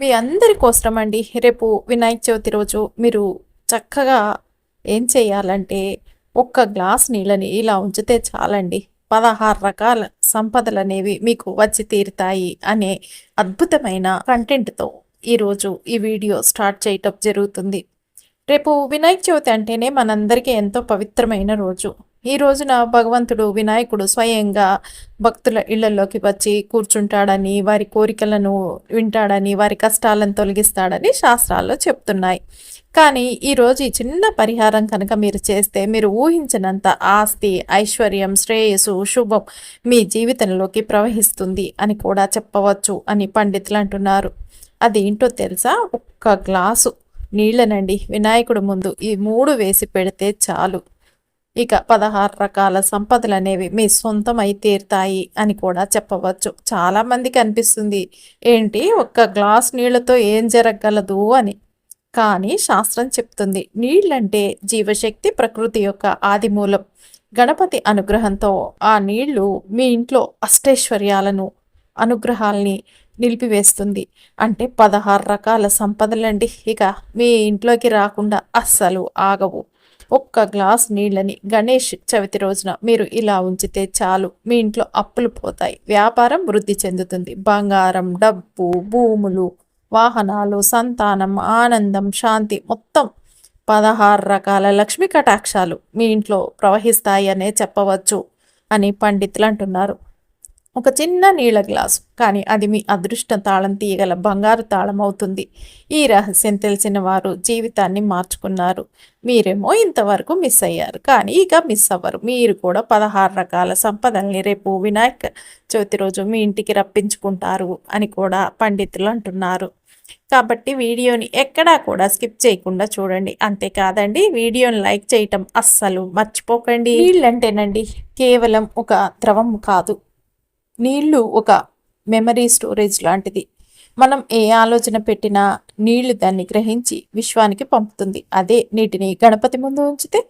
మీ అందరి కోసం అండి రేపు వినాయక చవితి రోజు మీరు చక్కగా ఏం చేయాలంటే ఒక్క గ్లాస్ నీళ్ళని ఇలా ఉంచితే చాలండి. పదహారు రకాల సంపదలు అనేవి మీకు వచ్చి తీరుతాయి అనే అద్భుతమైన కంటెంట్తో ఈరోజు ఈ వీడియో స్టార్ట్ చేయటం జరుగుతుంది. రేపు వినాయక చవితి అంటేనే మనందరికీ ఎంతో పవిత్రమైన రోజు. ఈ రోజున భగవంతుడు వినాయకుడు స్వయంగా భక్తుల ఇళ్ళలోకి వచ్చి కూర్చుంటాడని వారి కోరికలను వింటాడని వారి కష్టాలను తొలగిస్తాడని శాస్త్రాల్లో చెప్తున్నాయి. కానీ ఈరోజు ఈ చిన్న పరిహారం కనుక మీరు చేస్తే మీరు ఊహించినంత ఆస్తి ఐశ్వర్యం శ్రేయస్సు శుభం మీ జీవితంలోకి ప్రవహిస్తుంది అని కూడా చెప్పవచ్చు అని పండితులు అంటున్నారు. అది ఏంటో తెలుసా? ఒక్క గ్లాసు నీళ్ళనండి. వినాయకుడు ముందు ఈ మూడు వేసి పెడితే చాలు. ఇక పదహారు రకాల సంపదలు అనేవి మీ సొంతం అయి తీరుతాయి అని కూడా చెప్పవచ్చు. చాలామందికి అనిపిస్తుంది ఏంటి ఒక్క గ్లాస్ నీళ్ళతో ఏం జరగగలదు అని. కానీ శాస్త్రం చెప్తుంది నీళ్ళంటే జీవశక్తి ప్రకృతి యొక్క ఆది మూలం గణపతి అనుగ్రహంతో ఆ నీళ్ళు మీ ఇంట్లో అష్టైశ్వర్యాలను అనుగ్రహాల్ని నిలిపివేస్తుంది. అంటే పదహారు రకాల సంపదలండి ఇక మీ ఇంట్లోకి రాకుండా అస్సలు ఆగవు. ఒక్క గ్లాస్ నీళ్ళని గణేష్ చవితి రోజున మీరు ఇలా ఉంచితే చాలు. మీ ఇంట్లో అప్పులు పోతాయి. వ్యాపారం వృద్ధి చెందుతుంది. బంగారం డబ్బు భూములు వాహనాలు సంతానం ఆనందం శాంతి మొత్తం పదహారు రకాల లక్ష్మీ కటాక్షాలు మీ ఇంట్లో ప్రవహిస్తాయి అనే చెప్పవచ్చు అని పండితులు అంటున్నారు. ఒక చిన్న నీళ్ళ గ్లాసు. కానీ అది మీ అదృష్ట తాళం తీయగల బంగారు తాళం అవుతుంది. ఈ రహస్యం తెలిసిన వారు జీవితాన్ని మార్చుకున్నారు. మీరేమో ఇంతవరకు మిస్ అయ్యారు. కానీ ఇక మిస్ అవ్వరు. మీరు కూడా పదహారు రకాల సంపదల్ని రేపు వినాయక చవితి రోజు మీ ఇంటికి రప్పించుకుంటారు అని కూడా పండితులు అంటున్నారు. కాబట్టి వీడియోని ఎక్కడా కూడా స్కిప్ చేయకుండా చూడండి. అంతేకాదండి వీడియోని లైక్ చేయటం అస్సలు మర్చిపోకండి. వీళ్ళంటేనండి కేవలం ఒక ద్రవం కాదు. నీళ్ళు ఒక మెమరీ స్టోరేజ్ లాంటిది. మనం ఏ ఆలోచన పెట్టినా నీళ్ళు దాన్ని గ్రహించి విశ్వానికి పంపుతుంది. అదే నీటిని గణపతి ముందు ఉంచితే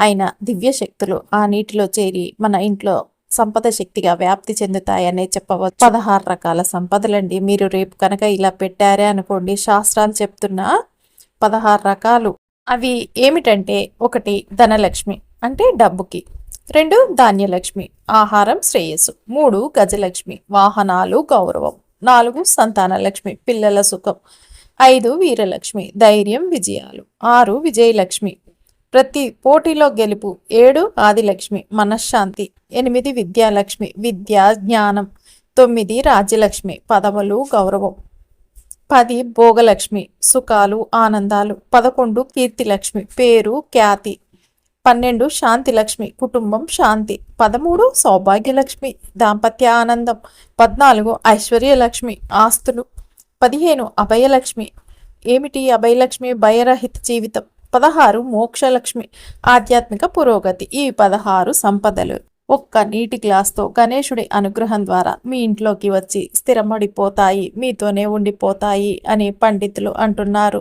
ఆయన దివ్య శక్తులు ఆ నీటిలో చేరి మన ఇంట్లో సంపద శక్తిగా వ్యాప్తి చెందుతాయనే చెప్పవచ్చు. పదహారు రకాల సంపదలండి. మీరు రేపు కనుక ఇలా పెట్టారే అనుకోండి శాస్త్రాలు చెప్తున్నా పదహారు రకాలు. అవి ఏమిటంటే ఒకటి ధనలక్ష్మి అంటే డబ్బుకి. రెండు ధాన్యలక్ష్మి. ఆహారం శ్రేయస్సు. మూడు గజలక్ష్మి. వాహనాలు గౌరవం. నాలుగు సంతానలక్ష్మి. పిల్లల సుఖం. ఐదు వీరలక్ష్మి. ధైర్యం విజయాలు. ఆరు విజయలక్ష్మి. ప్రతి పోటీలో గెలుపు. ఏడు ఆదిలక్ష్మి. మనశ్శాంతి. ఎనిమిది విద్యాలక్ష్మి. విద్య జ్ఞానం. తొమ్మిది రాజ్యలక్ష్మి. పదవులు గౌరవం. పది భోగలక్ష్మి. సుఖాలు ఆనందాలు. పదకొండు కీర్తిలక్ష్మి. పేరు ఖ్యాతి. పన్నెండు శాంతి లక్ష్మి కుటుంబం శాంతి. పదమూడు సౌభాగ్యలక్ష్మి దాంపత్య ఆనందం. పద్నాలుగు ఐశ్వర్యలక్ష్మి ఆస్తులు. పదిహేను అభయలక్ష్మి ఏమిటి అభయలక్ష్మి భయరహిత జీవితం. పదహారు మోక్షలక్ష్మి ఆధ్యాత్మిక పురోగతి. ఈ పదహారు సంపదలు. ఒక్క నీటి గ్లాస్తో గణేశుడి అనుగ్రహం ద్వారా మీ ఇంట్లోకి వచ్చి స్థిరమడిపోతాయి మీతోనే ఉండిపోతాయి అని పండితులు అంటున్నారు.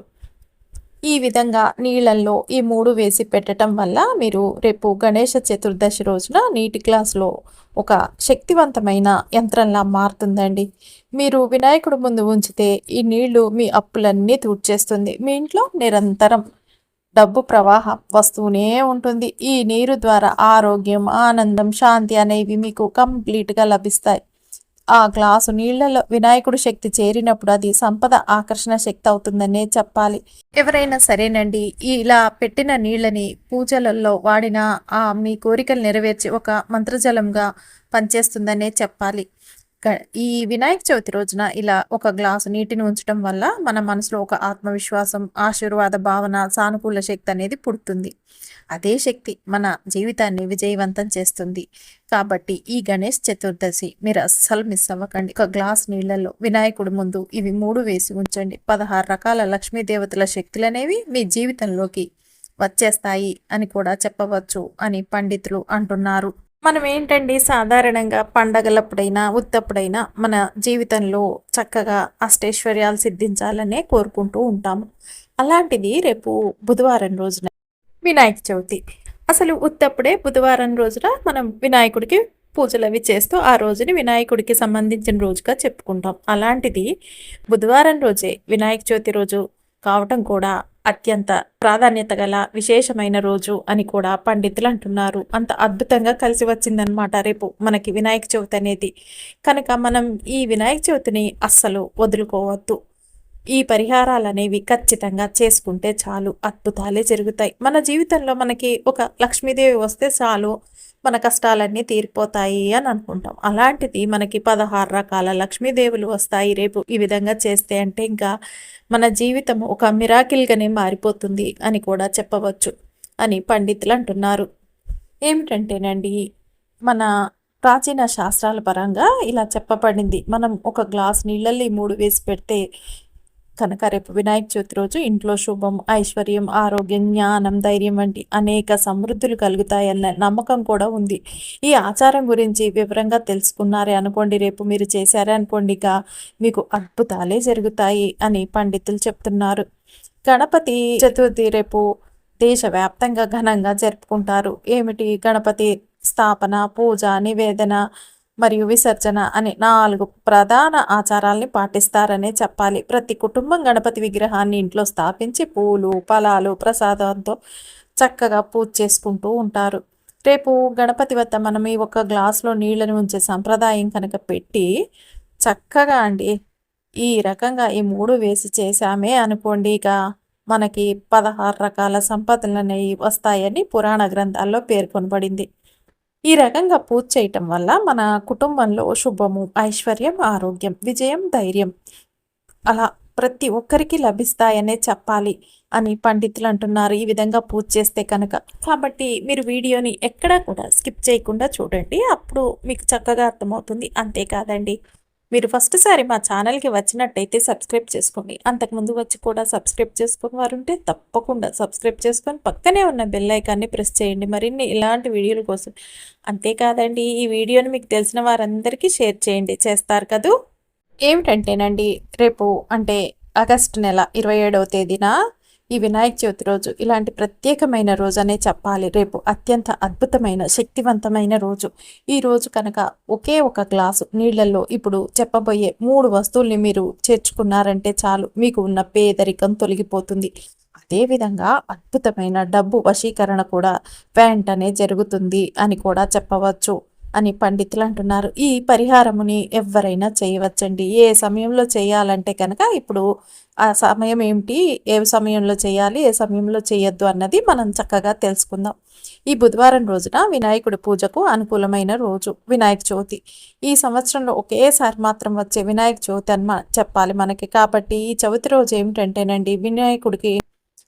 ఈ విధంగా నీళ్ళల్లో ఈ మూడు వేసి పెట్టడం వల్ల మీరు రేపు గణేష చతుర్దశి రోజున నీటి గ్లాసులో ఒక శక్తివంతమైన యంత్రంలా మారుతుందండి. మీరు వినాయకుడు ముందు ఉంచితే ఈ నీళ్ళు మీ అప్పులన్నీ తూడ్చేస్తుంది మీ ఇంట్లో నిరంతరం డబ్బు ప్రవాహం వస్తూనే ఉంటుంది. ఈ నీరు ద్వారా ఆరోగ్యం ఆనందం శాంతి అనేవి మీకు కంప్లీట్గా లభిస్తాయి. ఆ గ్లాసు నీళ్ళలో వినాయకుడు శక్తి చేరినప్పుడు అది సంపద ఆకర్షణ శక్తి అవుతుందనే చెప్పాలి. ఎవరైనా సరేనండి ఇలా పెట్టిన నీళ్ళని పూజలలో వాడిన ఆ మీ కోరికలు నెరవేర్చి ఒక మంత్రజలంగా పనిచేస్తుందనే చెప్పాలి. ఈ వినాయక చవితి రోజున ఇలా ఒక గ్లాసు నీటిని ఉంచడం వల్ల మన మనసులో ఒక ఆత్మవిశ్వాసం ఆశీర్వాద భావన సానుకూల శక్తి అనేది పుడుతుంది. అదే శక్తి మన జీవితాన్ని విజయవంతం చేస్తుంది. కాబట్టి ఈ గణేష్ చతుర్దశి మీరు అస్సలు మిస్ అవ్వకండి. ఒక గ్లాస్ నీళ్ళలో వినాయకుడి ముందు ఇవి మూడు వేసి ఉంచండి. పదహారు రకాల లక్ష్మీ దేవతల శక్తులు అనేవి మీ జీవితంలోకి వచ్చేస్తాయి అని కూడా చెప్పవచ్చు అని పండితులు అంటున్నారు. మనం ఏంటండి సాధారణంగా పండగలప్పుడైనా ఉత్తప్పుడైనా మన జీవితంలో చక్కగా అష్టైశ్వర్యాలు సిద్ధించాలనే కోరుకుంటూ ఉంటాము. అలాంటిది రేపు బుధవారం రోజున వినాయక చవితి. అసలు ఉత్తప్పుడే బుధవారం రోజున మనం వినాయకుడికి పూజలు అవి చేస్తూ ఆ రోజుని వినాయకుడికి సంబంధించిన రోజుగా చెప్పుకుంటాం. అలాంటిది బుధవారం రోజే వినాయక చవితి రోజు కావటం కూడా అత్యంత ప్రాధాన్యత గల విశేషమైన రోజు అని కూడా పండితులు అంటున్నారు. అంత అద్భుతంగా కలిసి వచ్చిందనమాట రేపు మనకి వినాయక చవితి అనేది. కనుక మనం ఈ వినాయక చవితిని అస్సలు వదులుకోవద్దు. ఈ పరిహారాలు అనేవి ఖచ్చితంగా చేసుకుంటే చాలు అద్భుతాలే జరుగుతాయి. మన జీవితంలో మనకి ఒక లక్ష్మీదేవి వస్తే చాలు మన కష్టాలన్నీ తీరిపోతాయి అని అనుకుంటాం. అలాంటిది మనకి పదహారు రకాల లక్ష్మీదేవులు వస్తాయి రేపు. ఈ విధంగా చేస్తే అంటే ఇంకా మన జీవితం ఒక మిరాకిల్గానే మారిపోతుంది అని కూడా చెప్పవచ్చు అని పండితులు అంటున్నారు. ఏమిటంటేనండి మన ప్రాచీన శాస్త్రాల పరంగా ఇలా చెప్పబడింది. మనం ఒక గ్లాస్ నీళ్ళల్లో మూడు వేసి పెడితే కనుక రేపు వినాయక చవితి రోజు ఇంట్లో శుభం ఐశ్వర్యం ఆరోగ్యం జ్ఞానం ధైర్యం వంటి అనేక సమృద్ధులు కలుగుతాయన్న నమ్మకం కూడా ఉంది. ఈ ఆచారం గురించి వివరంగా తెలుసుకున్నారే అనుకోండి రేపు మీరు చేశారే అనుకోండి ఇక మీకు అద్భుతాలే జరుగుతాయి అని పండితులు చెప్తున్నారు. గణపతి చతుర్థి రేపు దేశవ్యాప్తంగా ఘనంగా జరుపుకుంటారు. ఏమిటి? గణపతి స్థాపన పూజ నివేదన మరియు విసర్జన అనే నాలుగు ప్రధాన ఆచారాల్ని పాటిస్తారనే చెప్పాలి. ప్రతి కుటుంబం గణపతి విగ్రహాన్ని ఇంట్లో స్థాపించి పూలు ఫలాలు ప్రసాదంతో చక్కగా పూజ చేసుకుంటూ ఉంటారు. రేపు గణపతి వద్ద మనం ఈ ఒక గ్లాస్లో నీళ్ళని ఉంచే సంప్రదాయం కనుక పెట్టి చక్కగా అండి ఈ రకంగా ఈ మూడు వేసి చేశామే అనుకోండి ఇక మనకి పదహారు రకాల సంపదలు అనేవి వస్తాయని పురాణ గ్రంథాల్లో పేర్కొనబడింది. ఈ రకంగా పూజ చేయటం వల్ల మన కుటుంబంలో శుభము ఐశ్వర్యం ఆరోగ్యం విజయం ధైర్యం అలా ప్రతి ఒక్కరికి లభిస్తాయనే చెప్పాలి అని పండితులు అంటున్నారు. ఈ విధంగా పూజ చేస్తే కనుక కాబట్టి మీరు వీడియోని ఎక్కడా కూడా స్కిప్ చేయకుండా చూడండి. అప్పుడు మీకు చక్కగా అర్థమవుతుంది. అంతేకాదండి. మీరు ఫస్ట్ సారి మా ఛానల్కి వచ్చినట్టయితే సబ్స్క్రైబ్ చేసుకోండి. అంతకుముందు వచ్చి కూడా సబ్స్క్రైబ్ చేసుకుని వారు ఉంటే తప్పకుండా సబ్స్క్రైబ్ చేసుకొని పక్కనే ఉన్న బెల్ ఐకాన్ని ప్రెస్ చేయండి. మరిన్ని ఇలాంటి వీడియోల కోసం అంతేకాదండి ఈ వీడియోని మీకు తెలిసిన వారందరికీ షేర్ చేయండి. చేస్తారు కదూ? ఏమిటంటేనండి రేపు అంటే ఆగస్టు నెల ఇరవై ఏడవ తేదీన ఈ వినాయక చవితి రోజు ఇలాంటి ప్రత్యేకమైన రోజు అనే చెప్పాలి. రేపు అత్యంత అద్భుతమైన శక్తివంతమైన రోజు. ఈ రోజు కనుక ఒకే ఒక గ్లాసు నీళ్ళలో ఇప్పుడు చెప్పబోయే మూడు వస్తువుల్ని మీరు చేర్చుకున్నారంటే చాలు. మీకు ఉన్న పేదరికం తొలగిపోతుంది. అదేవిధంగా అద్భుతమైన డబ్బు వశీకరణ కూడా వెంటనే జరుగుతుంది అని కూడా చెప్పవచ్చు. అని పండితులు అంటున్నారు. ఈ పరిహారముని ఎవరైనా చేయవచ్చండి. ఏ సమయంలో చేయాలంటే కనుక ఇప్పుడు ఆ సమయం ఏమిటి? ఏ సమయంలో చేయాలి? ఏ సమయంలో చేయొద్దు అన్నది మనం చక్కగా తెలుసుకుందాం. ఈ బుధవారం రోజున వినాయకుడి పూజకు అనుకూలమైన రోజు వినాయక చవితి. ఈ సంవత్సరంలో ఒకేసారి మాత్రం వచ్చే వినాయక చవితి అని చెప్పాలి మనకి. కాబట్టి ఈ చవితి రోజు ఏమిటంటేనండి వినాయకుడికి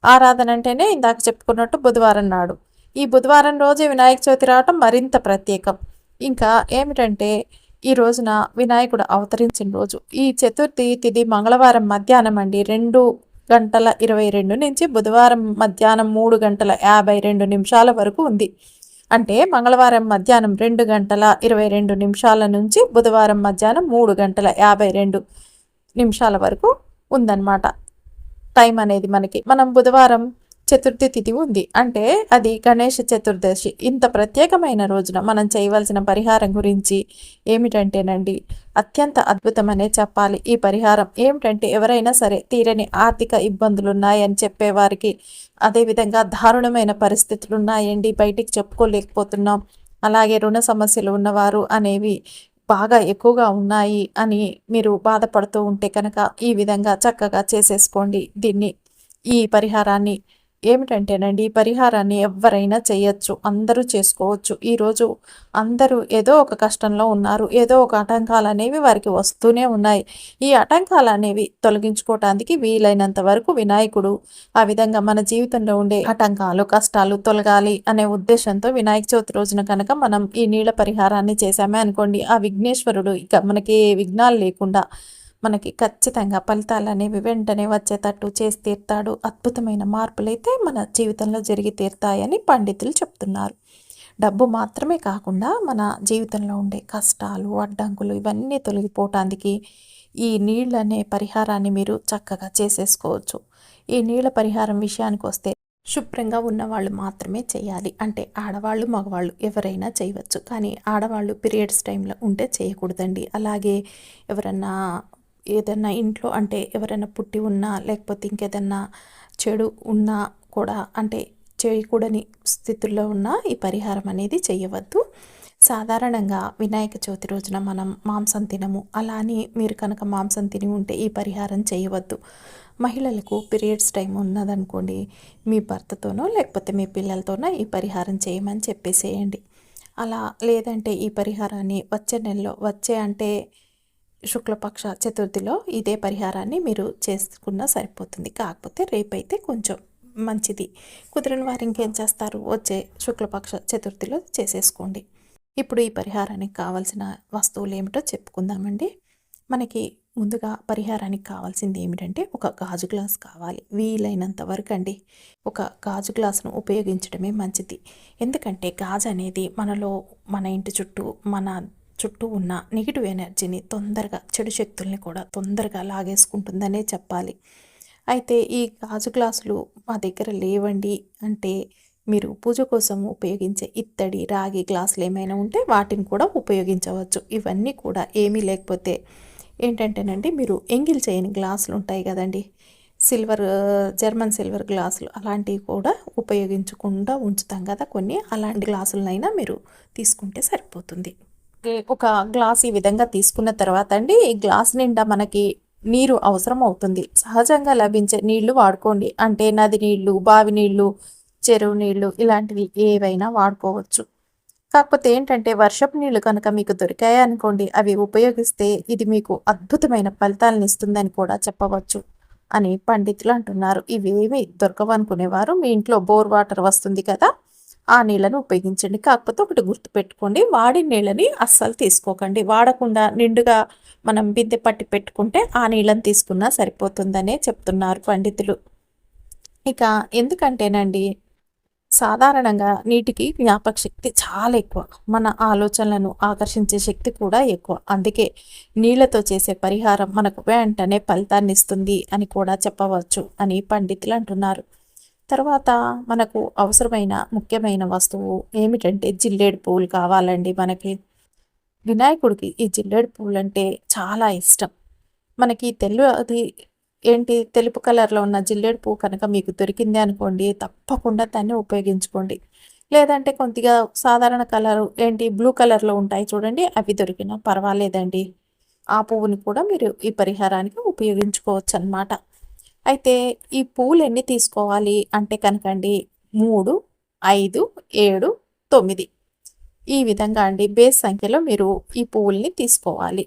ఆరాధన అంటేనే ఇందాక చెప్పుకున్నట్టు బుధవారం నాడు. ఈ బుధవారం రోజు వినాయక చవితి రావటం మరింత ప్రత్యేకం. ఇంకా ఏమిటంటే ఈ రోజున వినాయకుడు అవతరించిన రోజు. ఈ చతుర్థి తిది మంగళవారం మధ్యాహ్నం అండి. రెండు గంటల ఇరవై రెండు నుంచి బుధవారం మధ్యాహ్నం మూడు గంటల యాభై రెండు నిమిషాల వరకు ఉంది. అంటే మంగళవారం మధ్యాహ్నం రెండు గంటల ఇరవై రెండు నిమిషాల నుంచి బుధవారం మధ్యాహ్నం మూడు గంటల యాభై రెండు నిమిషాల వరకు ఉందన్నమాట. టైం అనేది మనకి. మనం బుధవారం చతుర్థి తిథి ఉంది. అంటే అది గణేష చతుర్దశి. ఇంత ప్రత్యేకమైన రోజున మనం చేయవలసిన పరిహారం గురించి ఏమిటంటేనండి అత్యంత అద్భుతమనే చెప్పాలి. ఈ పరిహారం ఏమిటంటే ఎవరైనా సరే తీరని ఆర్థిక ఇబ్బందులు ఉన్నాయని చెప్పేవారికి అదేవిధంగా దారుణమైన పరిస్థితులు ఉన్నాయండి బయటికి చెప్పుకోలేకపోతున్నాం. అలాగే రుణ సమస్యలు ఉన్నవారు అనేవి బాగా ఎక్కువగా ఉన్నాయి అని మీరు బాధపడుతూ ఉంటే కనుక ఈ విధంగా చక్కగా చేసేసుకోండి. దీన్ని ఈ పరిహారాన్ని ఏమిటంటేనండి ఈ పరిహారాన్ని ఎవరైనా చేయొచ్చు అందరూ చేసుకోవచ్చు. ఈరోజు అందరూ ఏదో ఒక కష్టంలో ఉన్నారు ఏదో ఒక ఆటంకాలు అనేవి వారికి వస్తూనే ఉన్నాయి. ఈ ఆటంకాలు అనేవి తొలగించుకోవటానికి వీలైనంత వరకు వినాయకుడు ఆ విధంగా మన జీవితంలో ఉండే ఆటంకాలు కష్టాలు తొలగాలి అనే ఉద్దేశంతో వినాయక చవితి రోజున కనుక మనం ఈ నీళ్ళ పరిహారాన్ని చేశామే అనుకోండి ఆ విఘ్నేశ్వరుడు ఇక మనకి ఏ విఘ్నాలు లేకుండా మనకి ఖచ్చితంగా ఫలితాలు అనేవి వెంటనే వచ్చేటట్టు చేసి తీరుతాడు. అద్భుతమైన మార్పులైతే మన జీవితంలో జరిగి తీరుతాయని పండితులు చెప్తున్నారు. డబ్బు మాత్రమే కాకుండా మన జీవితంలో ఉండే కష్టాలు అడ్డంకులు ఇవన్నీ తొలగిపోవటానికి ఈ నీళ్ళనే పరిహారాన్ని మీరు చక్కగా చేసేసుకోవచ్చు. ఈ నీళ్ళ పరిహారం విషయానికి వస్తే శుభ్రంగా ఉన్నవాళ్ళు మాత్రమే చేయాలి. అంటే ఆడవాళ్ళు మగవాళ్ళు ఎవరైనా చేయవచ్చు. కానీ ఆడవాళ్ళు పీరియడ్స్ టైంలో ఉంటే చేయకూడదండి. అలాగే ఎవరన్నా ఏదైనా ఇంట్లో అంటే ఎవరైనా పుట్టి ఉన్నా లేకపోతే ఇంకేదన్నా చెడు ఉన్నా కూడా అంటే చేయకూడని స్థితుల్లో ఉన్న ఈ పరిహారం అనేది చేయవద్దు. సాధారణంగా వినాయక చవితి రోజున మనం మాంసం తినము. అలా అని మీరు కనుక మాంసం తిని ఉంటే ఈ పరిహారం చేయవద్దు. మహిళలకు పీరియడ్స్ టైం ఉన్నదనుకోండి మీ భర్తతోనో లేకపోతే మీ పిల్లలతోనో ఈ పరిహారం చేయమని చెప్పేసేయండి. అలా లేదంటే ఈ పరిహారాన్ని వచ్చే నెలలో వచ్చే అంటే శుక్లపక్ష చతుర్థిలో ఇదే పరిహారాన్ని మీరు చేసుకున్నా సరిపోతుంది. కాకపోతే రేపైతే కొంచెం మంచిది. కుదిరిన వారు ఇంకేం చేస్తారు? వచ్చే శుక్లపక్ష చతుర్థిలో చేసేసుకోండి. ఇప్పుడు ఈ పరిహారానికి కావాల్సిన వస్తువులు ఏమిటో చెప్పుకుందామండి. మనకి ముందుగా పరిహారానికి కావాల్సింది ఏమిటంటే ఒక గాజు గ్లాస్ కావాలి. వీలైనంత వరకు అండి. ఒక గాజు గ్లాసును ఉపయోగించడమే మంచిది. ఎందుకంటే గాజు అనేది మనలో మన ఇంటి చుట్టూ మన చుట్టూ ఉన్న నెగిటివ్ ఎనర్జీని తొందరగా చెడు శక్తుల్ని కూడా తొందరగా లాగేసుకుంటుందనే చెప్పాలి. అయితే ఈ గాజు గ్లాసులు మా దగ్గర లేవండి అంటే మీరు పూజ కోసం ఉపయోగించే ఇత్తడి రాగి గ్లాసులు ఏమైనా ఉంటే వాటిని కూడా ఉపయోగించవచ్చు. ఇవన్నీ కూడా ఏమీ లేకపోతే ఏంటంటేనండి మీరు ఎంగిల్ చేయని గ్లాసులు ఉంటాయి కదండి. సిల్వర్ జర్మన్ సిల్వర్ గ్లాసులు అలాంటివి కూడా ఉపయోగించకుండా ఉంచుతాం కదా కొన్ని. అలాంటి గ్లాసులనైనా మీరు తీసుకుంటే సరిపోతుంది. ఒక గ్లాస్ ఈ విధంగా తీసుకున్న తర్వాత అండి ఈ గ్లాస్ నిండా మనకి నీరు అవసరం అవుతుంది. సహజంగా లభించే నీళ్ళు వాడుకోండి. అంటే నది నీళ్ళు బావి నీళ్ళు చెరువు నీళ్ళు ఇలాంటివి ఏవైనా వాడుకోవచ్చు. కాకపోతే ఏంటంటే వర్షపు నీళ్ళు కనుక మీకు దొరికాయి అనుకోండి అవి ఉపయోగిస్తే ఇది మీకు అద్భుతమైన ఫలితాలను ఇస్తుందని కూడా చెప్పవచ్చు అని పండితులు అంటున్నారు. ఇవేమి దొరకవనుకునేవారు. మీ ఇంట్లో బోర్ వాటర్ వస్తుంది కదా ఆ నీళ్ళను ఉపయోగించండి. కాకపోతే ఒకటి గుర్తుపెట్టుకోండి వాడిన నీళ్ళని అస్సలు తీసుకోకండి. వాడకుండా నిండుగా మనం బిద్దె పట్టి పెట్టుకుంటే ఆ నీళ్ళని తీసుకున్నా సరిపోతుందనే చెప్తున్నారు పండితులు. ఇక ఎందుకంటేనండి సాధారణంగా నీటికి జ్ఞాపక శక్తి చాలా ఎక్కువ. మన ఆలోచనలను ఆకర్షించే శక్తి కూడా ఎక్కువ. అందుకే నీళ్ళతో చేసే పరిహారం మనకు వెంటనే ఫలితాన్ని ఇస్తుంది అని కూడా చెప్పవచ్చు అని పండితులు అంటున్నారు. తర్వాత మనకు అవసరమైన ముఖ్యమైన వస్తువు ఏమిటంటే జిల్లేడు పువ్వులు కావాలండి మనకి. వినాయకుడికి ఈ జిల్లేడు పువ్వులు అంటే చాలా ఇష్టం. మనకి తెల్లు అది ఏంటి తెలుపు కలర్లో ఉన్న జిల్లేడు పువ్వు కనుక మీకు దొరికింది అనుకోండి తప్పకుండా దాన్ని ఉపయోగించుకోండి. లేదంటే కొద్దిగా సాధారణ కలర్ ఏంటి బ్లూ కలర్లో ఉంటాయి చూడండి అవి దొరికినా పర్వాలేదండి. ఆ పువ్వుని కూడా మీరు ఈ పరిహారానికి ఉపయోగించుకోవచ్చు అనమాట అయితే ఈ పూలు ఎన్ని తీసుకోవాలి అంటే కనుకండి మూడు ఐదు ఏడు తొమ్మిది. ఈ విధంగా అండి బేస్ సంఖ్యలో మీరు ఈ పువ్వుల్ని తీసుకోవాలి.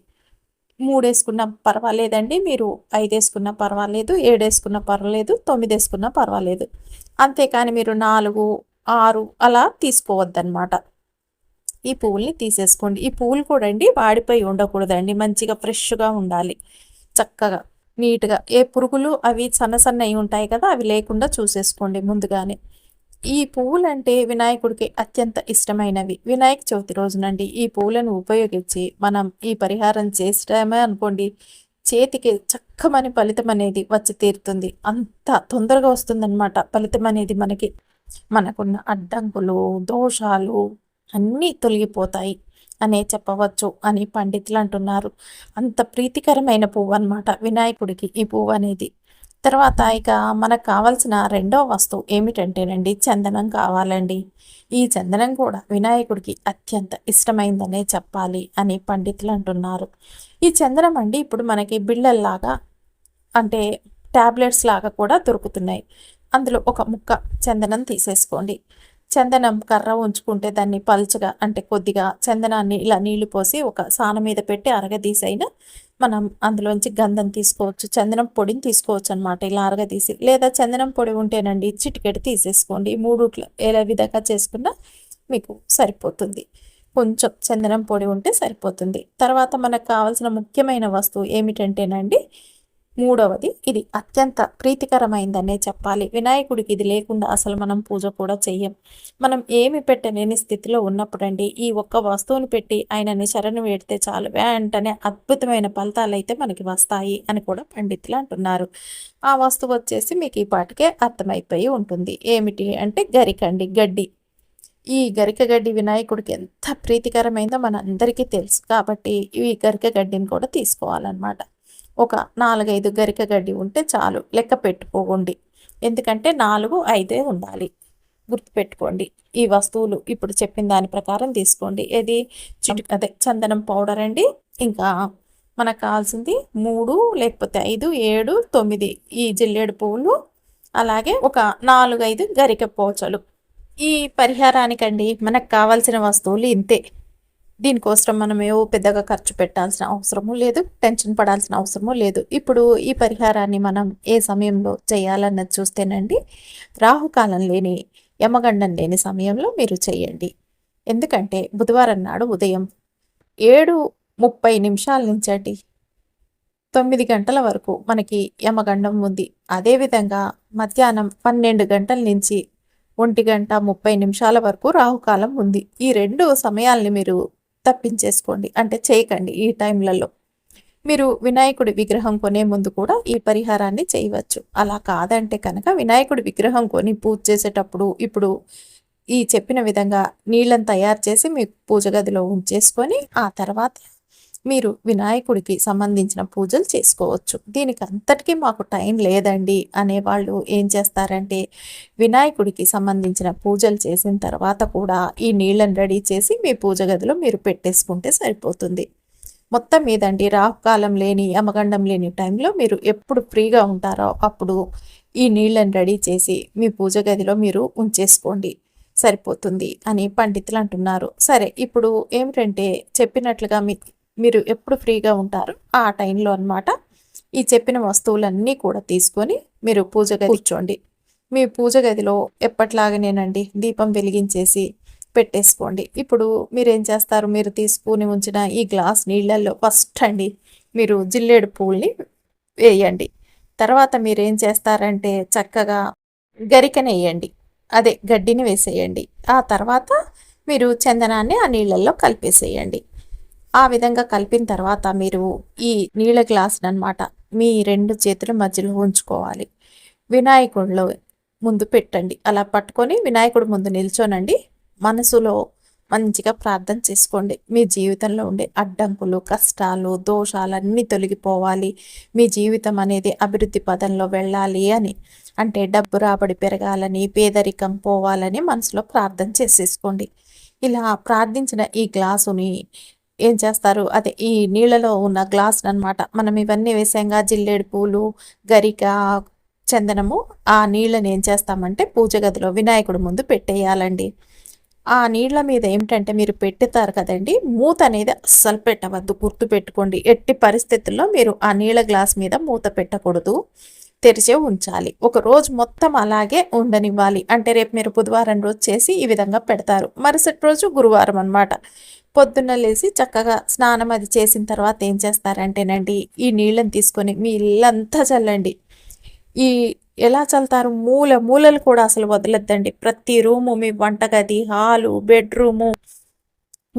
మూడు వేసుకున్నా పర్వాలేదండి మీరు ఐదు వేసుకున్నా పర్వాలేదు ఏడు వేసుకున్నా పర్వాలేదు తొమ్మిది వేసుకున్నా పర్వాలేదు. అంతేకాని మీరు నాలుగు ఆరు అలా తీసుకోవద్దనమాట ఈ పువ్వుల్ని తీసేసుకోండి. ఈ పువ్వులు కూడా అండి వాడిపోయి ఉండకూడదండి మంచిగా ఫ్రెష్గా ఉండాలి చక్కగా. నీట్గా. ఏ పురుగులు అవి సన్న సన్నవి ఉంటాయి కదా అవి లేకుండా చూసేసుకోండి ముందుగానే. ఈ పువ్వులంటే వినాయకుడికి అత్యంత ఇష్టమైనవి. వినాయక చవితి రోజునండి ఈ పువ్వులను ఉపయోగించి మనం ఈ పరిహారం చేసామే అనుకోండి చేతికి చక్కమని ఫలితం అనేది వచ్చి తీరుతుంది. అంత తొందరగా వస్తుందన్నమాట ఫలితం అనేది మనకి. మనకున్న అడ్డంకులు దోషాలు అన్నీ తొలగిపోతాయి. అనే చెప్పవచ్చు అని పండితులు అంటున్నారు. అంత ప్రీతికరమైన పువ్వు అనమాట వినాయకుడికి ఈ పువ్వు అనేది. తర్వాత ఇక మనకు కావాల్సిన రెండో వస్తువు ఏమిటంటేనండి చందనం కావాలండి. ఈ చందనం కూడా వినాయకుడికి అత్యంత ఇష్టమైందనే చెప్పాలి అని పండితులు అంటున్నారు. ఈ చందనం అండి ఇప్పుడు మనకి బిళ్ళల్లాగా అంటే ట్యాబ్లెట్స్ లాగా కూడా దొరుకుతున్నాయి. అందులో ఒక ముక్క చందనం తీసేసుకోండి. చందనం కర్ర ఉంచుకుంటే దాన్ని పల్చగా అంటే కొద్దిగా చందనాన్ని ఇలా నీళ్ళు పోసి ఒక సాన మీద పెట్టి అరగదీసైనా మనం అందులోంచి గంధం తీసుకోవచ్చు చందనం పొడిని తీసుకోవచ్చు అనమాట ఇలా అరగదీసి. లేదా చందనం పొడి ఉంటేనండి చిటికెట్ తీసేసుకోండి. మూడు ఎలా విధంగా చేసుకున్నా మీకు సరిపోతుంది. కొంచెం చందనం పొడి ఉంటే సరిపోతుంది. తర్వాత మనకు కావాల్సిన ముఖ్యమైన వస్తువు ఏమిటంటేనండి మూడవది ఇది అత్యంత ప్రీతికరమైందనే చెప్పాలి. వినాయకుడికి ఇది లేకుండా అసలు మనం పూజ కూడా చెయ్యం. మనం ఏమి పెట్టలేని స్థితిలో ఉన్నప్పుడండి ఈ ఒక్క వస్తువుని పెట్టి ఆయనని శరణు వేడితే చాలు. వెంటనే అద్భుతమైన ఫలితాలు అయితే మనకి వస్తాయి అని కూడా పండితులు అంటున్నారు. ఆ వస్తువు వచ్చేసి మీకు ఈ పాటికే అర్థమైపోయి ఉంటుంది. ఏమిటి అంటే గరికండి గడ్డి. ఈ గరిక గడ్డి వినాయకుడికి ఎంత ప్రీతికరమైందో మన అందరికీ తెలుసు. కాబట్టి ఈ గరిక గడ్డిని కూడా తీసుకోవాలన్నమాట. ఒక నాలుగైదు గరిక గడ్డి ఉంటే చాలు. లెక్క పెట్టుకోండి. ఎందుకంటే నాలుగు ఐదే ఉండాలి. గుర్తుపెట్టుకోండి. ఈ వస్తువులు ఇప్పుడు చెప్పిన దాని ప్రకారం తీసుకోండి. ఏది? అదే చందనం పౌడర్ అండి. ఇంకా మనకు కావాల్సింది మూడు లేకపోతే ఐదు ఏడు తొమ్మిది ఈ జిల్లేడు పువ్వులు. అలాగే ఒక నాలుగైదు గరిక పోచలు. ఈ పరిహారానికండి మనకు కావాల్సిన వస్తువులు ఇంతే. దీనికోసం మనం ఏవో పెద్దగా ఖర్చు పెట్టాల్సిన అవసరము లేదు టెన్షన్ పడాల్సిన అవసరము లేదు. ఇప్పుడు ఈ పరిహారాన్ని మనం ఏ సమయంలో చేయాలన్నది చూస్తేనండి రాహుకాలం లేని యమగండం లేని సమయంలో మీరు చేయండి. ఎందుకంటే బుధవారం నాడు ఉదయం ఏడు ముప్పై నిమిషాల నుంచి అండి తొమ్మిది గంటల వరకు మనకి యమగండం ఉంది. అదేవిధంగా మధ్యాహ్నం పన్నెండు గంటల నుంచి ఒంటి గంట ముప్పై నిమిషాల వరకు రాహుకాలం ఉంది. ఈ రెండు సమయాల్ని మీరు తప్పించేసుకోండి. అంటే చేయకండి ఈ టైంలలో. మీరు వినాయకుడి విగ్రహం కొనే ముందు కూడా ఈ పరిహారాన్ని చేయవచ్చు. అలా కాదంటే కనుక వినాయకుడి విగ్రహం కొని పూజ చేసేటప్పుడు ఇప్పుడు ఈ చెప్పిన విధంగా నీళ్ళని తయారు చేసి మీ పూజ గదిలో ఉంచేసుకొని ఆ తర్వాత మీరు వినాయకుడికి సంబంధించిన పూజలు చేసుకోవచ్చు. దీనికి అంతటికీ మాకు టైం లేదండి. అనేవాళ్ళు ఏం చేస్తారంటే వినాయకుడికి సంబంధించిన పూజలు చేసిన తర్వాత కూడా ఈ నీళ్ళని రెడీ చేసి మీ పూజ గదిలో మీరు పెట్టేసుకుంటే సరిపోతుంది. మొత్తం మీదండి రాహుకాలం లేని యమగండం లేని టైంలో మీరు ఎప్పుడు ఫ్రీగా ఉంటారో అప్పుడు ఈ నీళ్ళని రెడీ చేసి మీ పూజ గదిలో మీరు ఉంచేసుకోండి. సరిపోతుంది అని పండితులు అంటున్నారు. సరే ఇప్పుడు ఏమిటంటే చెప్పినట్లుగా మీ మీరు ఎప్పుడు ఫ్రీగా ఉంటారో ఆ టైంలో అనమాట ఈ చెప్పిన వస్తువులన్నీ కూడా తీసుకొని మీరు పూజ గది కూర్చోండి. మీ పూజ గదిలో ఎప్పట్లాగానేనండి దీపం వెలిగించేసి పెట్టేసుకోండి. ఇప్పుడు మీరు ఏం చేస్తారు మీరు తీసుకుని ఉంచిన ఈ గ్లాస్ నీళ్ళల్లో ఫస్ట్ అండి మీరు జిల్లేడు పూల్ని వేయండి. తర్వాత మీరు ఏం చేస్తారంటే చక్కగా గరికనేయండి అదే గడ్డిని వేసేయండి. ఆ తర్వాత మీరు చందనాన్ని ఆ నీళ్ళల్లో కలిపేసేయండి. ఆ విధంగా కలిపిన తర్వాత మీరు ఈ నీళ్ళ గ్లాసుని అనమాట మీ రెండు చేతుల మధ్యలో ఉంచుకోవాలి. వినాయకుడిలో ముందు పెట్టండి. అలా పట్టుకొని వినాయకుడు ముందు నిల్చోనండి. మనసులో మంచిగా ప్రార్థన చేసుకోండి. మీ జీవితంలో ఉండే అడ్డంకులు కష్టాలు దోషాలన్నీ తొలగిపోవాలి. మీ జీవితం అనేది అభివృద్ధి పదంలో వెళ్ళాలి అని. అంటే డబ్బు రాబడి పెరగాలని పేదరికం పోవాలని మనసులో ప్రార్థన చేసేసుకోండి. ఇలా ప్రార్థించిన ఈ గ్లాసుని ఏం చేస్తారు? అదే ఈ నీళ్ళలో ఉన్న గ్లాస్ అనమాట మనం ఇవన్నీ వేసాంగా జిల్లేడు పూలు గరిక చందనము ఆ నీళ్ళని ఏం చేస్తామంటే పూజ గదిలో వినాయకుడు ముందు పెట్టేయాలండి. ఆ నీళ్ళ మీద ఏమిటంటే మీరు పెట్టుతారు కదండి మూత అనేది అస్సలు పెట్టవద్దు. గుర్తు పెట్టుకోండి ఎట్టి పరిస్థితుల్లో మీరు ఆ నీళ్ళ గ్లాస్ మీద మూత పెట్టకూడదు. తెరిచే ఉంచాలి. ఒక రోజు మొత్తం అలాగే ఉండనివ్వాలి. అంటే రేపు మీరు బుధవారం రోజు చేసి ఈ విధంగా పెడతారు. మరుసటి రోజు గురువారం అనమాట పొద్దున్న లేచి చక్కగా స్నానం అది చేసిన తర్వాత ఏం చేస్తారంటేనండి ఈ నీళ్ళని తీసుకొని మీ ఇల్లంతా చల్లండి. ఈ ఎలా చల్లుతారు? మూల మూలలు కూడా అసలు వదలొద్దండి. ప్రతి రూము మీ వంటగది హాలు బెడ్రూము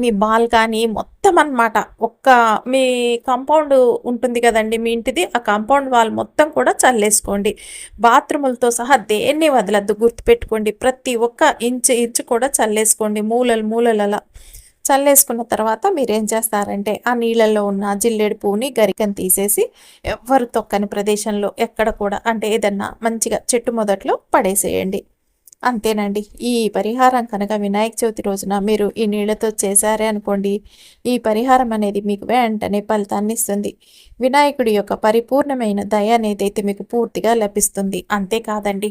మీ బాల్కనీ మొత్తం అనమాట ఒక్క మీ కాంపౌండ్ ఉంటుంది కదండి మీ ఇంటిది ఆ కాంపౌండ్ వాల్ మొత్తం కూడా చల్లేసుకోండి. బాత్రూములతో సహా దేన్ని వదలద్దు గుర్తుపెట్టుకోండి. ప్రతి ఒక్క ఇంచు ఇంచు కూడా చల్లేసుకోండి. మూలలు మూలలలా చల్లేసుకున్న తర్వాత మీరేం చేస్తారంటే ఆ నీళ్ళల్లో ఉన్న జిల్లేడు పువ్వుని గరికను తీసేసి ఎవ్వరు తొక్కని ప్రదేశంలో ఎక్కడ కూడా అంటే ఏదన్నా మంచిగా చెట్టు మొదట్లో పడేసేయండి. అంతేనండి. ఈ పరిహారం కనుక వినాయక చవితి రోజున మీరు ఈ నీళ్ళతో చేశారే అనుకోండి ఈ పరిహారం అనేది మీకు వెంటనే ఫలితాన్ని ఇస్తుంది. వినాయకుడి యొక్క పరిపూర్ణమైన దయ అనేది అయితే మీకు పూర్తిగా లభిస్తుంది. అంతేకాదండి.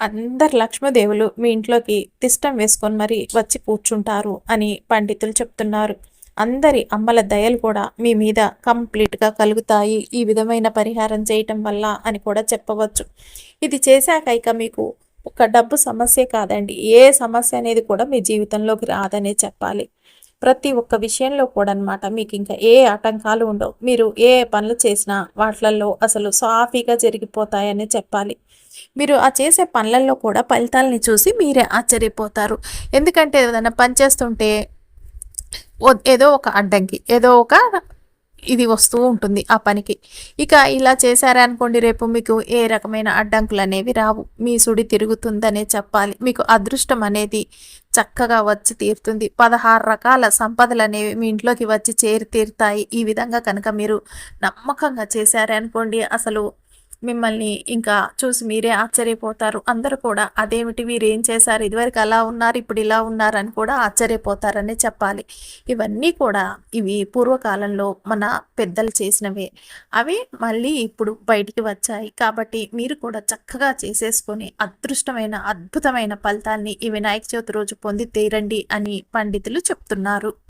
అందరు లక్ష్మీదేవులు మీ ఇంట్లోకి తిష్టం వేసుకొని మరి వచ్చి కూర్చుంటారు అని పండితులు చెప్తున్నారు. అందరి అమ్మల దయలు కూడా మీ మీద కంప్లీట్గా కలుగుతాయి. ఈ విధమైన పరిహారం చేయటం వల్ల అని కూడా చెప్పవచ్చు. ఇది చేశాక ఇక మీకు ఒక డబ్బు సమస్య కాదండి. ఏ సమస్య అనేది కూడా మీ జీవితంలోకి రాదనే చెప్పాలి. ప్రతి ఒక్క విషయంలో కూడా అనమాట మీకు ఇంకా ఏ ఆటంకాలు ఉండవు. మీరు ఏ పనులు చేసినా వాటిలలో అసలు సాఫీగా జరిగిపోతాయని చెప్పాలి. మీరు ఆ చేసే పనులలో కూడా ఫలితాలని చూసి మీరే ఆశ్చర్యపోతారు. ఎందుకంటే ఏదైనా పని చేస్తుంటే ఏదో ఒక అడ్డంకి ఏదో ఒక ఇది వస్తూ ఉంటుంది ఆ పనికి. ఇక ఇలా చేశారనుకోండి రేపు మీకు ఏ రకమైన అడ్డంకులు అనేవి రావు. మీ సుడి తిరుగుతుందనే చెప్పాలి. మీకు అదృష్టం అనేది చక్కగా వచ్చి తీరుతుంది. పదహారు రకాల సంపదలు అనేవి మీ ఇంట్లోకి వచ్చి చేరి తీరుతాయి. ఈ విధంగా కనుక మీరు నమ్మకంగా చేశారనుకోండి అసలు మిమ్మల్ని ఇంకా చూసి మీరే ఆశ్చర్యపోతారు. అందరూ కూడా అదేమిటి వీరేం ఏం చేశారు? ఇదివరకు అలా ఉన్నారు ఇప్పుడు ఇలా ఉన్నారని కూడా ఆశ్చర్యపోతారని చెప్పాలి. ఇవన్నీ కూడా ఇవి పూర్వకాలంలో మన పెద్దలు చేసినవే. అవి మళ్ళీ ఇప్పుడు బయటికి వచ్చాయి. కాబట్టి మీరు కూడా చక్కగా చేసేసుకొని అదృష్టమైన అద్భుతమైన ఫలితాన్ని ఈ వినాయక చవితి రోజు పొంది తీరండి అని పండితులు చెప్తున్నారు.